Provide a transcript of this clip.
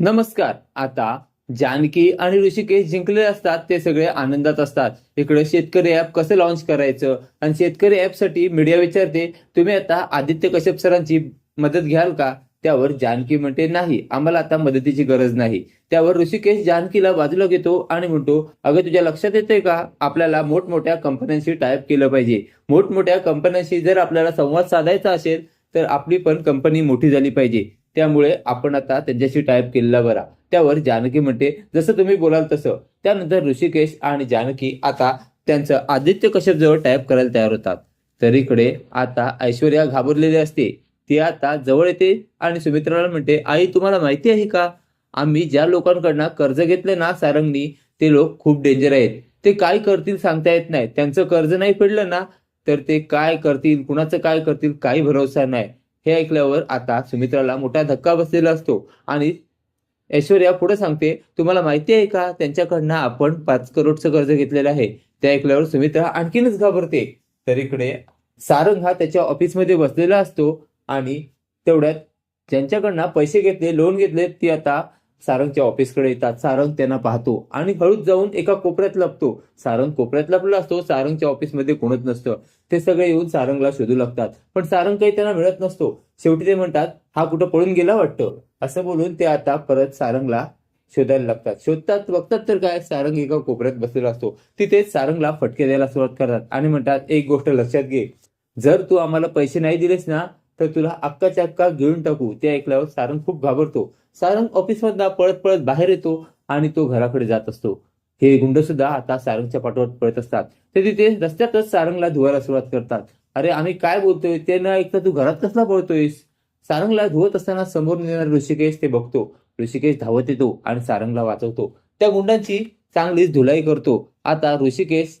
नमस्कार. आता जानकी आणि ऋषिकेश जिंकले असतात ते सगळे आनंदात असतात. इकडे शेतकरी ऍप कसं लॉन्च करायचं आणि शेतकरी ऍपसाठी मीडिया विचारते तुम्ही आता आदित्य कश्यप सरांची मदत घ्याल का? त्यावर जानकी म्हणते नाही आम्हाला आता मदतीची गरज नाही. त्यावर ऋषिकेश जानकीला बाजूला घेतो आणि म्हणतो अगं तुझ्या लक्षात येतंय का? आपल्याला मोठमोठ्या कंपन्यांशी टाईप केलं पाहिजे. मोठमोठ्या कंपन्यांशी जर आपल्याला संवाद साधायचा असेल तर आपली पण कंपनी मोठी झाली पाहिजे. त्यामुळे आपण आता त्यांच्याशी टाईप केलेला बरा. त्यावर जानकी म्हणते जसं तुम्ही बोलाल तसं. त्यानंतर ऋषिकेश आणि जानकी आता त्यांचं आदित्य कश्यप जवळ टाईप करायला तयार होतात. तर इकडे आता ऐश्वर्या घाबरलेली असते. ती आता जवळ येते आणि सुमित्राला म्हणते आई तुम्हाला माहिती आहे का? आम्ही ज्या लोकांकडनं कर्ज घेतलं ना सारंगनी ते लोक खूप डेंजर आहेत. ते काय करतील सांगता येत नाही. त्यांचं कर्ज नाही फेडलं ना तर ते काय करतील कुणाचं काय करतील काही भरोसा नाही. हे ऐकल्यावर आता सुमित्राला मोठा धक्का बसलेला असतो. आणि ऐश्वर्या पुढे सांगते तुम्हाला माहिती आहे का? त्यांच्याकडनं आपण पाच करोडचं कर्ज घेतलेलं आहे. ते ऐकल्यावर सुमित्रा आणखीनच घाबरते. तर इकडे सारंग हा त्याच्या ऑफिसमध्ये बसलेला असतो आणि तेवढ्यात ज्यांच्याकडनं पैसे घेतले लोन घेतले ती आता सारंगच्या ऑफिसकडे येतात. सारंग त्यांना पाहतो आणि हळूच जाऊन एका कोपऱ्यात लपतो. सारंग कोपऱ्यात लपला असतो. सारंगच्या ऑफिसमध्ये कोणच नसतं. ते सगळे येऊन सारंगला शोधू लागतात. पण सारंग काही त्यांना मिळत नसतो. शेवटी ते म्हणतात हा कुठं पळून गेला वाटतं? असं बोलून ते आता परत सारंगला शोधायला लागतात. शोधतात बघतात तर काय सारंग एका कोपऱ्यात बसलेला असतो. तिथे सारंगला फटके द्यायला सुरुवात करतात आणि म्हणतात एक गोष्ट लक्षात घे. जर तू आम्हाला पैसे नाही दिलेस ना तर तुला अक्काच्या अक्का घेऊन टाकू. ते ऐकल्यावर सारंग खूप घाबरतो. सारंग ऑफिसमधला पळत पळत बाहेर येतो आणि तो घराकडे जात असतो. हे गुंड सुद्धा आता सारंगच्या पाठोपाठ पळत असतात. ते तिथे रस्त्यातच सारंगला धुवायला सुरुवात करतात. अरे आम्ही काय बोलतोय? ते न ऐकता तू घरात कसला पळतोयस? सारंगला धुवत असताना समोर येणारा ऋषिकेश ते बघतो. ऋषिकेश धावत येतो आणि सारंगला वाचवतो. त्या गुंडांची चांगलीच धुलाई करतो. आता ऋषिकेश